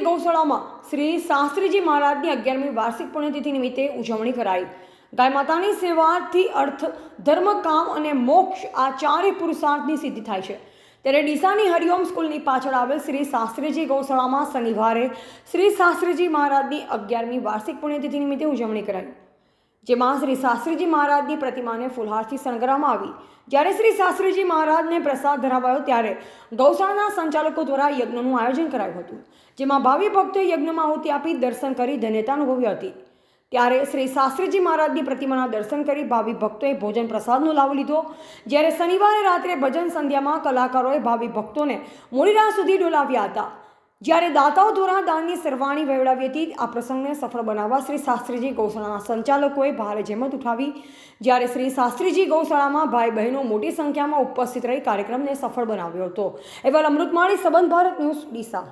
ગૌશાળામાં શ્રી શાસ્ત્રીજી મહારાજની અગિયારમી વાર્ષિક પુણ્યતિથિ નિમિત્તે ઉજવણી કરાઈ. ગાય માતાની સેવાથી અર્થ, ધર્મ, કામ અને મોક્ષ આ ચારે પુરુષાર્થની સિદ્ધિ થાય છે. ત્યારે ડીસાની હરિઓમ સ્કૂલની પાછળ આવેલ શ્રી શાસ્ત્રીજી ગૌશાળામાં શનિવારે શ્રી શાસ્ત્રીજી મહારાજની અગિયારમી વાર્ષિક પુણ્યતિથિ નિમિત્તે ઉજવણી કરાઈ. જેમાં શ્રી શાસ્ત્રીજી મહારાજની પ્રતિમાને ફૂલહારથી શણગારવામાં આવી. જ્યારે શ્રી શાસ્ત્રીજી મહારાજને પ્રસાદ ધરાવાયો ત્યારે ગૌશાળાના સંચાલકો દ્વારા યજ્ઞનું આયોજન કરાયું હતું, જેમાં ભાવિ ભક્તોએ યજ્ઞમાં આહુતિ આપી દર્શન કરી ધન્યતા અનુભવી હતી. ત્યારે શ્રી શાસ્ત્રીજી મહારાજની પ્રતિમાના દર્શન કરી ભાવિ ભક્તોએ ભોજન પ્રસાદનો લાભ લીધો. જ્યારે શનિવારે રાત્રે ભજન સંધ્યામાં કલાકારોએ ભાવિ ભક્તોને મોડી રાત સુધી ડોલાવ્યા હતા. જ્યારે દાતાઓ દ્વારા દાનની સરવાણી વહેવડાવી હતી, આ પ્રસંગને સફળ બનાવવા શ્રી શાસ્ત્રીજી ગૌશાળાના સંચાલકોએ ભારે જહેમત ઉઠાવી. જ્યારે શ્રી શાસ્ત્રીજી ગૌશાળામાં ભાઈ બહેનો મોટી સંખ્યામાં ઉપસ્થિત રહી કાર્યક્રમને સફળ બનાવ્યો હતો. એવા અમૃતમાળી, સંબંધ ભારત ન્યૂઝ, ડીસા.